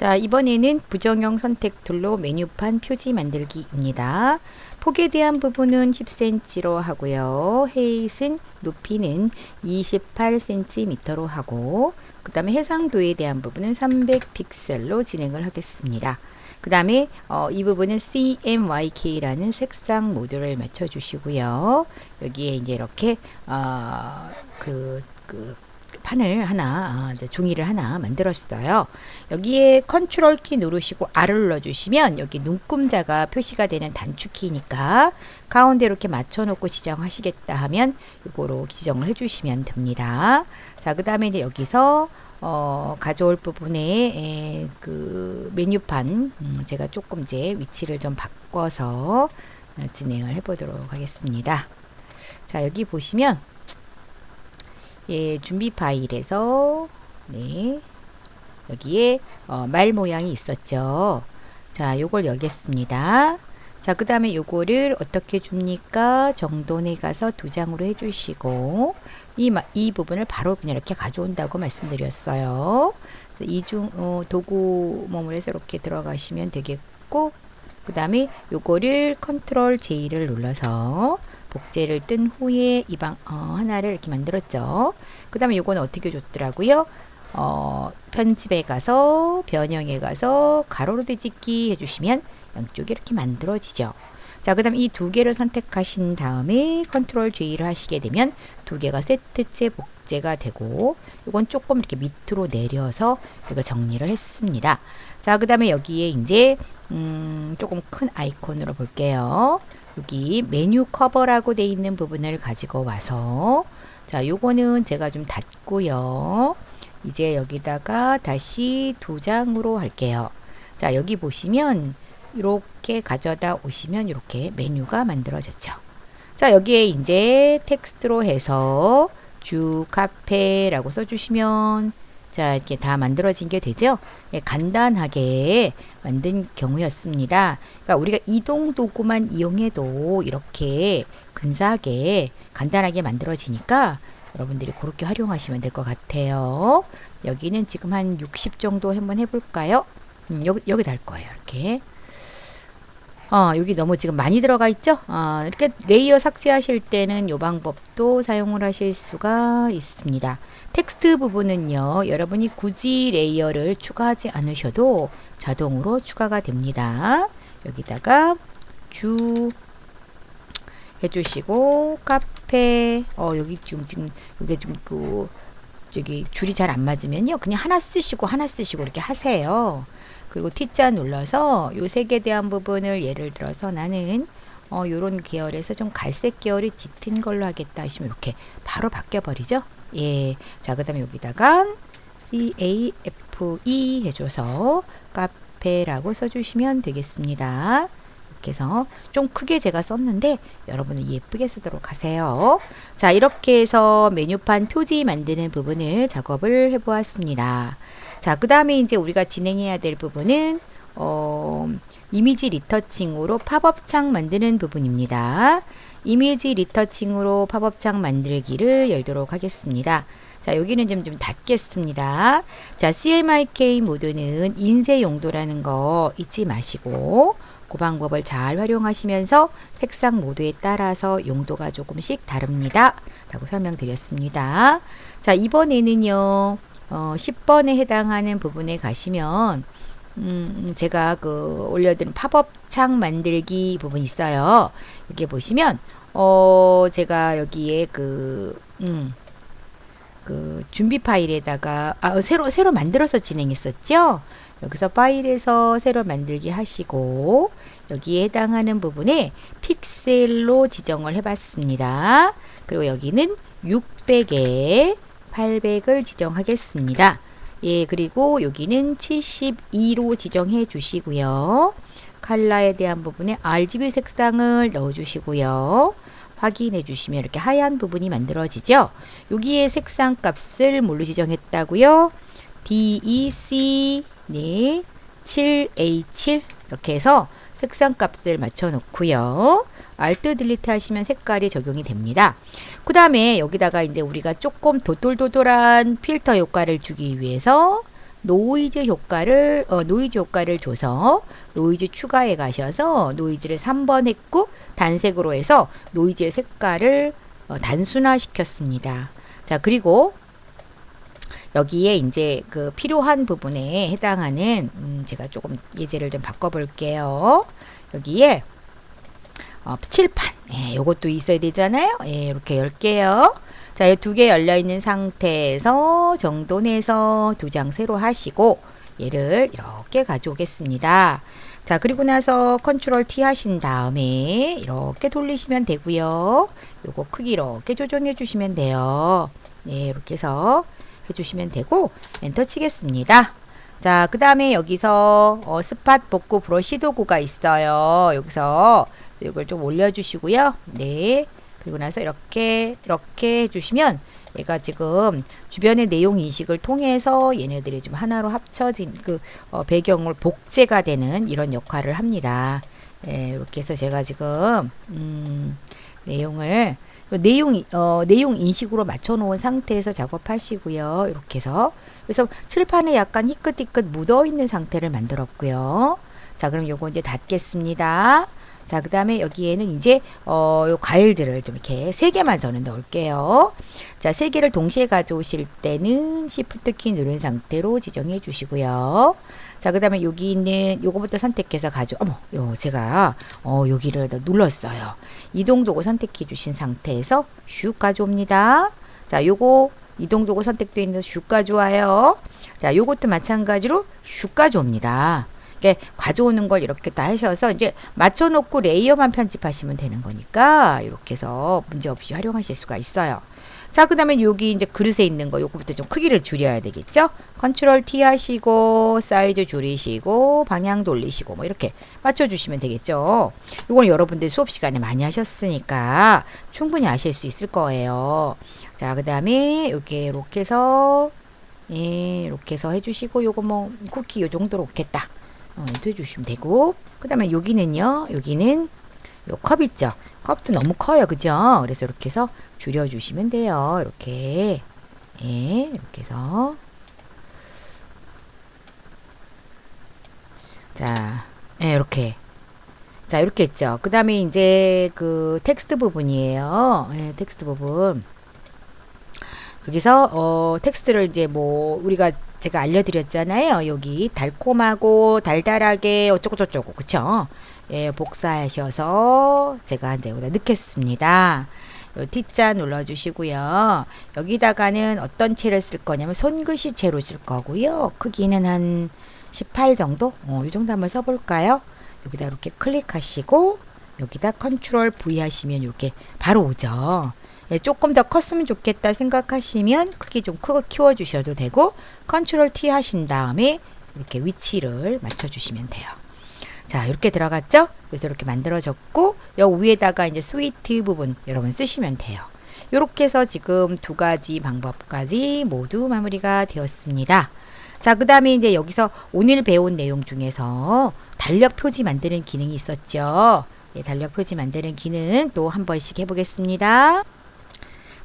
자, 이번에는 부정형 선택 툴로 메뉴판 표지 만들기입니다. 폭에 대한 부분은 10cm로 하고요. 헤이슨 높이는 28cm로 하고 그 다음에 해상도에 대한 부분은 300픽셀로 진행을 하겠습니다. 그 다음에 어, 이 부분은 CMYK라는 색상 모드를 맞춰 주시고요. 여기에 이제 이렇게 어, 그, 그 판을 하나, 아, 종이를 하나 만들었어요. 여기에 컨트롤 키 누르시고 R을 눌러주시면 여기 눈금자가 표시가 되는 단축키니까 가운데 이렇게 맞춰놓고 지정하시겠다 하면 이거로 지정을 해주시면 됩니다. 자, 그 다음에 이제 여기서 어, 가져올 부분에 에, 그 메뉴판 음, 제가 조금 이제 위치를 좀 바꿔서 어, 진행을 해보도록 하겠습니다. 자, 여기 보시면 예, 준비 파일에서 네, 여기에 어, 말 모양이 있었죠. 자, 요걸 열겠습니다. 자, 그 다음에 요거를 어떻게 줍니까? 정돈에 가서 두 장으로 해주시고 이, 이 부분을 바로 그냥 이렇게 가져온다고 말씀드렸어요. 이중 어, 도구 몸을 해서 이렇게 들어가시면 되겠고 그 다음에 요거를 컨트롤 J를 눌러서 복제를 뜬 후에 이 방 어, 하나를 이렇게 만들었죠. 그 다음에 요거는 어떻게 줬더라고요. 어, 편집에 가서 변형에 가서 가로로 뒤집기 해주시면 양쪽이 이렇게 만들어지죠. 자, 그 다음 이 두 개를 선택하신 다음에 컨트롤 J를 하시게 되면 두 개가 세트째 복제가 되고 이건 조금 이렇게 밑으로 내려서 이거 정리를 했습니다. 자, 그 다음에 여기에 이제 음, 조금 큰 아이콘으로 볼게요. 여기 메뉴 커버라고 돼 있는 부분을 가지고 와서 자, 요거는 제가 좀 닫고요. 이제 여기다가 다시 두 장으로 할게요. 자, 여기 보시면 이렇게 가져다 오시면 이렇게 메뉴가 만들어졌죠. 자, 여기에 이제 텍스트로 해서 주 카페라고 써주시면 자, 이렇게 다 만들어진 게 되죠? 네, 간단하게 만든 경우였습니다. 그러니까 우리가 이동 도구만 이용해도 이렇게 근사하게 간단하게 만들어지니까 여러분들이 그렇게 활용하시면 될 것 같아요. 여기는 지금 한 60 정도 한번 해볼까요? 음, 여기, 여기 달 거예요. 이렇게. 어, 여기 너무 지금 많이 들어가 있죠? 어, 이렇게 레이어 삭제하실 때는 이 방법도 사용을 하실 수가 있습니다. 텍스트 부분은요, 여러분이 굳이 레이어를 추가하지 않으셔도 자동으로 추가가 됩니다. 여기다가 주 해주시고, 카페, 어, 여기 지금, 지금, 이게 좀 그, 저기 줄이 잘 안 맞으면요, 그냥 하나 쓰시고, 하나 쓰시고 이렇게 하세요. 그리고 T자 눌러서 요 색에 대한 부분을 예를 들어서 나는 어, 요런 계열에서 좀 갈색 계열이 짙은 걸로 하겠다 하시면 이렇게 바로 바뀌어 버리죠. 예. 자, 그 다음에 여기다가 CAFE 해 줘서 카페라고 써 주시면 되겠습니다. 이렇게 해서 좀 크게 제가 썼는데 여러분은 예쁘게 쓰도록 하세요. 자, 이렇게 해서 메뉴판 표지 만드는 부분을 작업을 해 보았습니다. 자, 그 다음에 이제 우리가 진행해야 될 부분은 어, 이미지 리터칭으로 팝업창 만드는 부분입니다. 이미지 리터칭으로 팝업창 만들기를 열도록 하겠습니다. 자, 여기는 좀, 좀 닫겠습니다. 자, CMYK 모드는 인쇄 용도라는 거 잊지 마시고, 그 방법을 잘 활용하시면서 색상 모드에 따라서 용도가 조금씩 다릅니다. 라고 설명드렸습니다. 자, 이번에는요, 어, 10번에 해당하는 부분에 가시면 음, 제가 그 올려드린 팝업 창 만들기 부분 있어요. 여기 보시면 어, 제가 여기에 그 음, 그 준비 파일에다가 아, 새로 새로 만들어서 진행했었죠. 여기서 파일에서 새로 만들기 하시고 여기에 해당하는 부분에 픽셀로 지정을 해봤습니다. 그리고 여기는 600에 800을 지정하겠습니다. 예, 그리고 여기는 72로 지정해 주시고요. 칼라에 대한 부분에 RGB 색상을 넣어 주시고요. 확인해 주시면 이렇게 하얀 부분이 만들어지죠. 여기에 색상 값을 뭘로 지정했다고요? DEC 네, 7A7 이렇게 해서 색상 값을 맞춰 놓고요. Alt 딜리트 하시면 색깔이 적용이 됩니다. 그 다음에 여기다가 이제 우리가 조금 도돌도돌한 필터 효과를 주기 위해서 노이즈 효과를 어, 노이즈 효과를 줘서 노이즈 추가해 가셔서 노이즈를 3번 했고 단색으로 해서 노이즈의 색깔을 어, 단순화 시켰습니다. 자, 그리고 여기에 이제 그 필요한 부분에 해당하는 음, 제가 조금 예제를 좀 바꿔 볼게요. 여기에 어, 칠판. 예, 요것도 있어야 되잖아요. 예, 이렇게 열게요. 자, 두개 열려 있는 상태에서 정돈해서 두 장 새로 하시고 얘를 이렇게 가져오겠습니다. 자, 그리고 나서 컨트롤 T 하신 다음에 이렇게 돌리시면 되고요. 요거 크기 이렇게 조정해 주시면 돼요. 네, 이렇게 해서 해 주시면 되고 엔터 치겠습니다. 자, 그 다음에 여기서 어, 스팟 복구 브러쉬 도구가 있어요. 여기서 이걸 좀 올려주시고요. 네. 그리고 나서 이렇게 이렇게 해주시면 얘가 지금 주변의 내용 인식을 통해서 얘네들이 좀 하나로 합쳐진 그 어, 배경을 복제가 되는 이런 역할을 합니다. 예, 이렇게 해서 제가 지금 음, 내용을 내용 어, 내용 인식으로 맞춰 놓은 상태에서 작업하시고요. 이렇게 해서 그래서 칠판에 약간 희끗희끗 묻어 있는 상태를 만들었고요. 자, 그럼 요거 이제 닫겠습니다. 자, 그 다음에 여기에는 이제, 어, 요 과일들을 좀 이렇게 세 개만 저는 넣을게요. 자, 세 개를 동시에 가져오실 때는 Shift 키 누른 상태로 지정해 주시고요. 자, 그 다음에 여기 있는 요거부터 선택해서 가져, 어머, 요, 제가, 어, 여기를 눌렀어요. 이동 도구 선택해 주신 상태에서 슉 가져옵니다. 자, 요거 이동 도구 선택되어 있는 슉 가져와요. 자, 요것도 마찬가지로 슉 가져옵니다. 이렇게 가져오는 걸 이렇게 다 하셔서 이제 맞춰놓고 레이어만 편집하시면 되는 거니까 이렇게 해서 문제없이 활용하실 수가 있어요. 자, 그 다음에 여기 이제 그릇에 있는 거, 요거부터 좀 크기를 줄여야 되겠죠? 컨트롤 T 하시고, 사이즈 줄이시고, 방향 돌리시고, 뭐 이렇게 맞춰주시면 되겠죠? 이건 여러분들 수업 시간에 많이 하셨으니까 충분히 아실 수 있을 거예요. 자, 그 다음에 이렇게, 이렇게 해서, 예, 이렇게 해서 해주시고, 요거 뭐, 쿠키 요 정도로 오겠다. 어, 해주시면 되고, 그 다음에 여기는요, 여기는 요 컵 있죠? 컵도 너무 커요. 그죠? 그래서 이렇게 해서 줄여주시면 돼요. 이렇게. 예, 이렇게 해서. 자, 예, 이렇게. 자, 이렇게 했죠. 그 다음에 이제 그 텍스트 부분이에요. 예, 텍스트 부분. 여기서, 어, 텍스트를 이제 뭐, 우리가 제가 알려드렸잖아요. 여기 달콤하고 달달하게 어쩌고저쩌고. 그쵸? 예, 복사하셔서 제가 이제 여기다 넣겠습니다. 요 T자 눌러주시고요. 여기다가는 어떤 채를 쓸 거냐면 손글씨 채로 쓸 거고요. 크기는 한 18 정도? 어, 이 정도 한번 써볼까요? 여기다 이렇게 클릭하시고 여기다 컨트롤 V 하시면 이렇게 바로 오죠. 예, 조금 더 컸으면 좋겠다 생각하시면 크기 좀 크게 키워주셔도 되고 컨트롤 T 하신 다음에 이렇게 위치를 맞춰주시면 돼요. 자, 이렇게 들어갔죠? 그래서 이렇게 만들어졌고, 여기 위에다가 이제 스위트 부분 여러분 쓰시면 돼요. 이렇게 해서 지금 두 가지 방법까지 모두 마무리가 되었습니다. 자, 그 다음에 이제 여기서 오늘 배운 내용 중에서 달력 표지 만드는 기능이 있었죠. 예, 달력 표지 만드는 기능 또 한 번씩 해보겠습니다.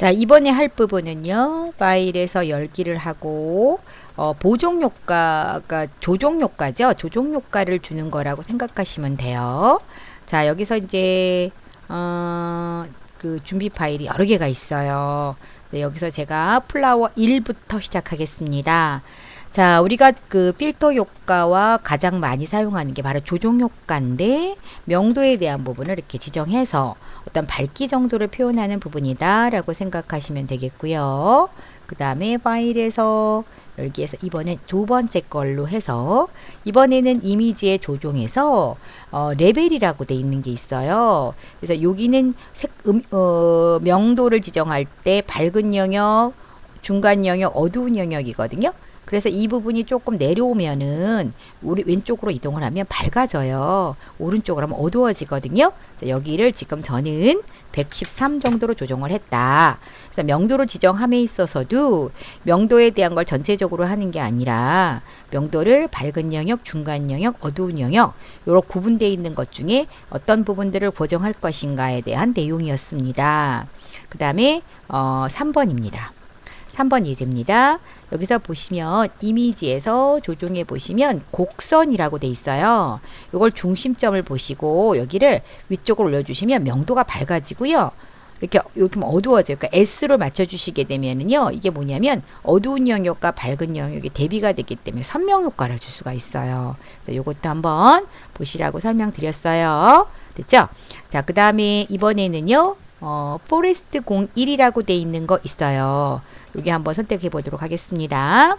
자, 이번에 할 부분은요, 파일에서 열기를 하고, 어, 보정 효과가 조정 효과죠. 조정 효과를 주는 거라고 생각하시면 돼요. 자, 여기서 이제, 어, 그 준비 파일이 여러 개가 있어요. 네, 여기서 제가 플라워 1부터 시작하겠습니다. 자, 우리가 그 필터 효과와 가장 많이 사용하는 게 바로 조정 효과인데 명도에 대한 부분을 이렇게 지정해서 어떤 밝기 정도를 표현하는 부분이다라고 생각하시면 되겠고요. 그 다음에 파일에서 열기에서 이번엔 두 번째 걸로 해서 이번에는 이미지에 조종해서 어, 레벨이라고 돼 있는 게 있어요. 그래서 여기는 색, 음, 어, 명도를 지정할 때 밝은 영역, 중간 영역, 어두운 영역이거든요. 그래서 이 부분이 조금 내려오면은 우리 왼쪽으로 이동을 하면 밝아져요. 오른쪽으로 하면 어두워지거든요. 여기를 지금 저는 113 정도로 조정을 했다. 그래서 명도로 지정함에 있어서도 명도에 대한 걸 전체적으로 하는 게 아니라 명도를 밝은 영역, 중간 영역, 어두운 영역 요렇게 구분되어 있는 것 중에 어떤 부분들을 보정할 것인가에 대한 내용이었습니다. 그 다음에 어, 3번입니다. 3번 예제입니다. 여기서 보시면 이미지에서 조종해 보시면 곡선이라고 돼 있어요. 이걸 중심점을 보시고 여기를 위쪽으로 올려주시면 명도가 밝아지고요. 이렇게 이렇게 어두워져요. 그러니까 S로 맞춰주시게 되면은요, 이게 뭐냐면 어두운 영역과 밝은 영역이 대비가 되기 때문에 선명 효과를 줄 수가 있어요. 이것도 한번 보시라고 설명드렸어요. 됐죠? 자, 그 다음에 이번에는요, 어, 포레스트 01이라고 돼 있는 거 있어요. 여기 한번 선택해 보도록 하겠습니다.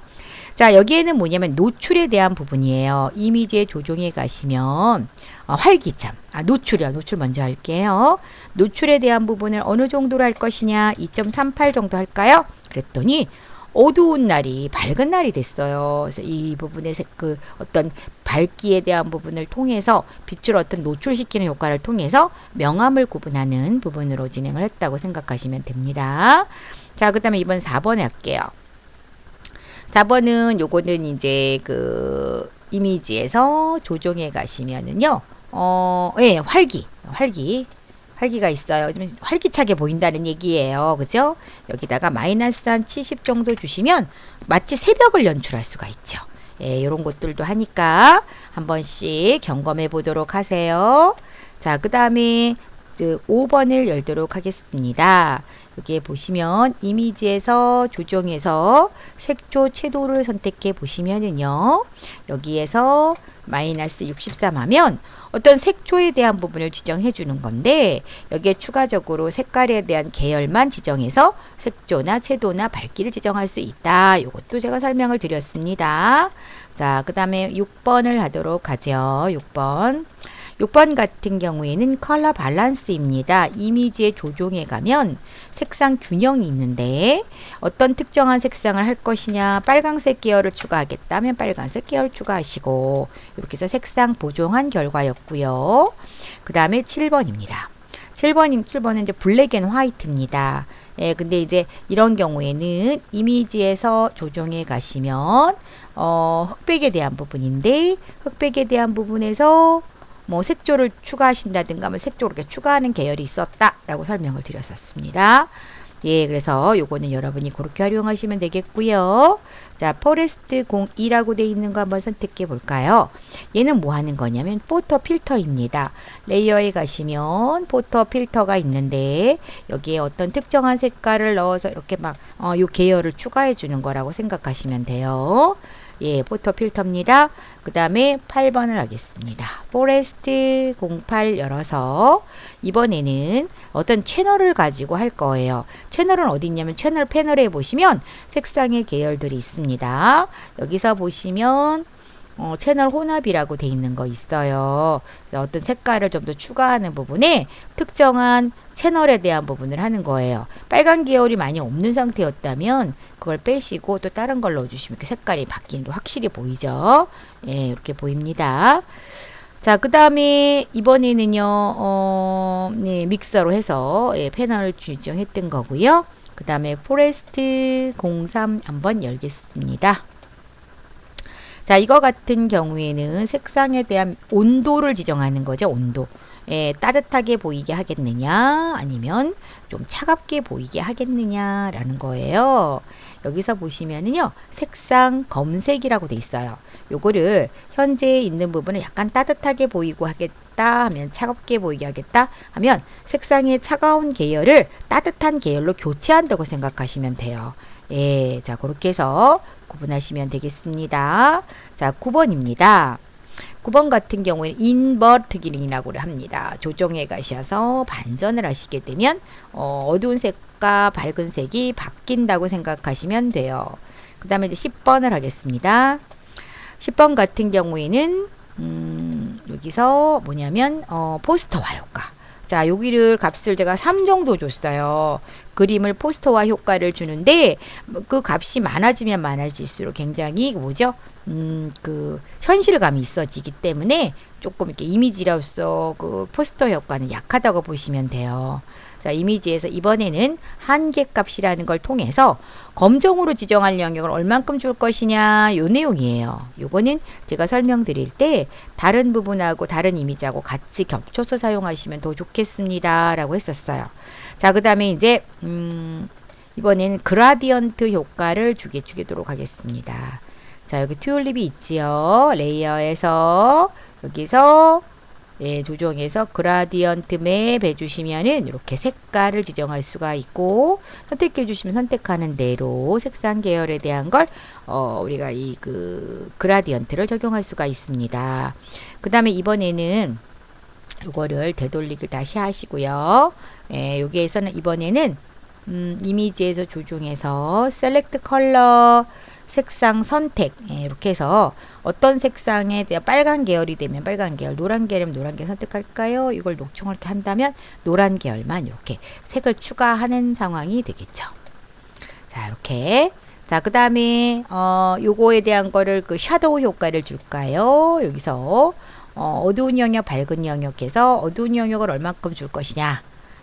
자, 여기에는 뭐냐면 노출에 대한 부분이에요. 이미지에 조정해 가시면 어, 활기참. 아, 노출이요. 노출 먼저 할게요. 노출에 대한 부분을 어느 정도로 할 것이냐? 2.38 정도 할까요? 그랬더니 어두운 날이 밝은 날이 됐어요. 그래서 이 부분의 색, 그 어떤 밝기에 대한 부분을 통해서 빛을 어떤 노출시키는 효과를 통해서 명암을 구분하는 부분으로 진행을 했다고 생각하시면 됩니다. 자, 그 다음에 이번 4번에 할게요. 4번은 요거는 이제 그 이미지에서 조정해 가시면은요. 어, 예, 활기. 활기. 활기가 있어요. 좀 활기차게 보인다는 얘기예요. 그죠? 여기다가 마이너스 한 70 정도 주시면 마치 새벽을 연출할 수가 있죠. 예, 이런 것들도 하니까 한 번씩 점검해 보도록 하세요. 자, 그 다음에 5번을 열도록 하겠습니다. 여기에 보시면 이미지에서 조정해서 색조 채도를 선택해 보시면은요. 여기에서 마이너스 63 하면 어떤 색조에 대한 부분을 지정해 주는 건데 여기에 추가적으로 색깔에 대한 계열만 지정해서 색조나 채도나 밝기를 지정할 수 있다. 이것도 제가 설명을 드렸습니다. 자, 그 다음에 6번을 하도록 하죠. 6번. 6번 같은 경우에는 컬러 밸런스입니다. 이미지에 조종해 가면 색상 균형이 있는데 어떤 특정한 색상을 할 것이냐 빨강색 계열을 추가하겠다면 빨간색 계열 추가하시고 이렇게 해서 색상 보정한 결과였고요. 그 다음에 7번입니다. 7번, 7번은 이제 블랙 앤 화이트입니다. 예, 근데 이제 이런 경우에는 이미지에서 조정해 가시면 어, 흑백에 대한 부분인데 흑백에 대한 부분에서 뭐 색조를 추가하신다든가 뭐 색조를 이렇게 추가하는 계열이 있었다라고 설명을 드렸었습니다. 예, 그래서 요거는 여러분이 그렇게 활용하시면 되겠고요. 자, 포레스트 02라고 돼 있는 거 한번 선택해 볼까요? 얘는 뭐 하는 거냐면 포토 필터입니다. 레이어에 가시면 포토 필터가 있는데 여기에 어떤 특정한 색깔을 넣어서 이렇게 막 어, 요 계열을 추가해 주는 거라고 생각하시면 돼요. 예, 포토 필터입니다. 그 다음에 8번을 하겠습니다. 포레스트 08 열어서 이번에는 어떤 채널을 가지고 할 거예요. 채널은 어디 있냐면 채널 패널에 보시면 색상의 계열들이 있습니다. 여기서 보시면 어, 채널 혼합이라고 돼 있는 거 있어요. 어떤 색깔을 좀 더 추가하는 부분에 특정한 채널에 대한 부분을 하는 거예요. 빨간 계열이 많이 없는 상태였다면 그걸 빼시고 또 다른 걸 넣어주시면 색깔이 바뀌는 게 확실히 보이죠. 예, 이렇게 보입니다. 자, 그 다음에 이번에는요, 어, 네, 믹서로 해서 예, 패널을 지정했던 거고요. 그 다음에 포레스트 03 한번 열겠습니다. 자, 이거 같은 경우에는 색상에 대한 온도를 지정하는 거죠, 온도. 예, 따뜻하게 보이게 하겠느냐, 아니면 좀 차갑게 보이게 하겠느냐라는 거예요. 여기서 보시면은요, 색상 검색이라고 돼 있어요. 요거를 현재 있는 부분을 약간 따뜻하게 보이고 하겠다 하면 차갑게 보이게 하겠다 하면 색상의 차가운 계열을 따뜻한 계열로 교체한다고 생각하시면 돼요. 예, 자, 그렇게 해서 구분하시면 되겠습니다. 자, 9번입니다. 9번 같은 경우에는 인버트 기능이라고 합니다. 조정해 가셔서 반전을 하시게 되면 어, 어두운 색과 밝은 색이 바뀐다고 생각하시면 돼요. 그 다음에 이제 10번을 하겠습니다. 10번 같은 경우에는 음, 여기서 뭐냐면 어, 포스터화 효과. 자, 여기를 값을 제가 3 정도 줬어요. 그림을 포스터화 효과를 주는데 그 값이 많아지면 많아질수록 굉장히 뭐죠? 음, 그 현실감이 있어지기 때문에 조금 이렇게 이미지로서 그 포스터 효과는 약하다고 보시면 돼요. 자, 이미지에서 이번에는 한계 값이라는 걸 통해서 검정으로 지정할 영역을 얼만큼 줄 것이냐 요 내용이에요. 요거는 제가 설명드릴 때 다른 부분하고 다른 이미지하고 같이 겹쳐서 사용하시면 더 좋겠습니다. 라고 했었어요. 자, 그 다음에 이제 음, 이번에는 그라디언트 효과를 주게 주도록 하겠습니다. 자, 여기 튤립이 있지요. 레이어에서 여기서 예, 조정해서 그라디언트 맵 해주시면은 이렇게 색깔을 지정할 수가 있고 선택해 주시면 선택하는 대로 색상 계열에 대한 걸 어, 우리가 이 그 그라디언트를 적용할 수가 있습니다. 그 다음에 이번에는 이거를 되돌리기 다시 하시고요. 예, 여기에서는 이번에는 음, 이미지에서 조정해서 셀렉트 컬러 색상 선택 예, 이렇게 해서 어떤 색상에 빨간 계열이 되면 빨간 계열, 노란 계열이면 노란 계열 선택할까요? 이걸 녹청을 이렇게 한다면 노란 계열만 이렇게 색을 추가하는 상황이 되겠죠. 자, 이렇게 자, 그 다음에, 어, 요거에 대한 거를 그 샤도우 효과를 줄까요? 여기서, 어, 어두운 영역, 밝은 영역에서 어두운 영역을 얼마큼 줄 것이냐.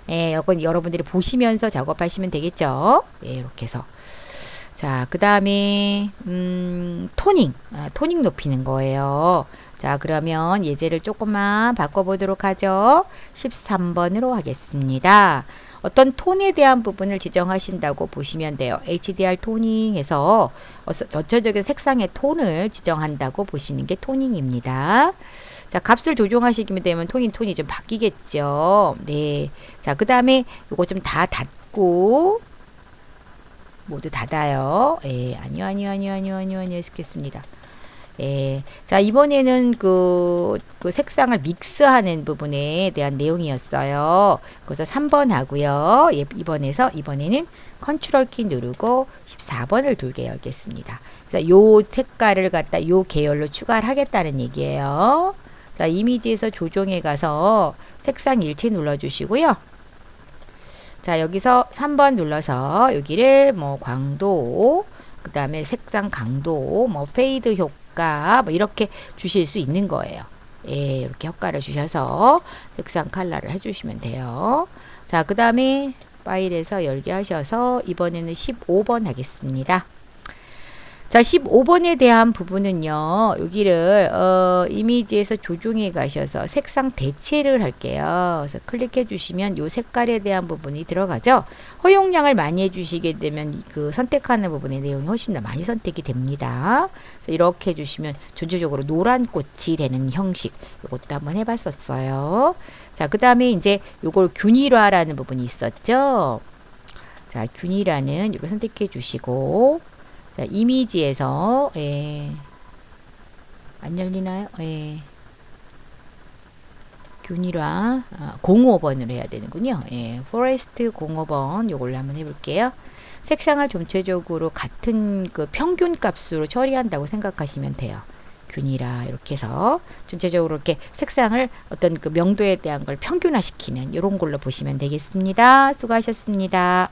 예, 이건 여러분들이 보시면서 작업하시면 되겠죠. 예, 이렇게 해서. 자, 그 다음에, 음, 토닝. 아, 토닝 높이는 거예요. 자, 그러면 예제를 조금만 바꿔보도록 하죠. 13번으로 하겠습니다. 어떤 톤에 대한 부분을 지정하신다고 보시면 돼요. HDR 토닝에서 전체적인 색상의 톤을 지정한다고 보시는 게 토닝입니다. 자, 값을 조정하시게 되면 톤이 톤이 좀 바뀌겠죠. 네. 자, 그 다음에 요거 좀 다 닫고 모두 닫아요. 예, 아니요, 아니요, 아니요, 아니요, 아니요, 아니요, 했겠습니다. 예. 자, 이번에는 그, 그 색상을 믹스하는 부분에 대한 내용이었어요. 그래서 3번 하고요. 예, 이번에서, 이번에는 컨트롤 키 누르고 14번을 둘게 열겠습니다. 그래서 요 색깔을 갖다 요 계열로 추가를 하겠다는 얘기예요. 자, 이미지에서 조정해 가서 색상 일치 눌러 주시고요. 자, 여기서 3번 눌러서 여기를 뭐 광도, 그 다음에 색상 강도, 뭐 페이드 효과, 뭐 이렇게 주실 수 있는 거예요. 예, 이렇게 효과를 주셔서 색상 컬러를 해주시면 돼요. 자, 그 다음에 파일에서 열게 하셔서 이번에는 15번 하겠습니다. 자, 15번에 대한 부분은요, 여기를, 어, 이미지에서 조정해 가셔서 색상 대체를 할게요. 그래서 클릭해 주시면 요 색깔에 대한 부분이 들어가죠. 허용량을 많이 해 주시게 되면 그 선택하는 부분의 내용이 훨씬 더 많이 선택이 됩니다. 그래서 이렇게 해 주시면 전체적으로 노란 꽃이 되는 형식, 요것도 한번 해 봤었어요. 자, 그 다음에 이제 요걸 균일화라는 부분이 있었죠. 자, 균일화는 이거 선택해 주시고, 자, 이미지에서 예. 안 열리나요? 예. 균일화 아, 05번으로 해야 되는군요. 예. 포레스트 05번 요걸로 한번 해볼게요. 색상을 전체적으로 같은 그 평균 값으로 처리한다고 생각하시면 돼요. 균이라 이렇게 해서 전체적으로 이렇게 색상을 어떤 그 명도에 대한 걸 평균화시키는 이런 걸로 보시면 되겠습니다. 수고하셨습니다.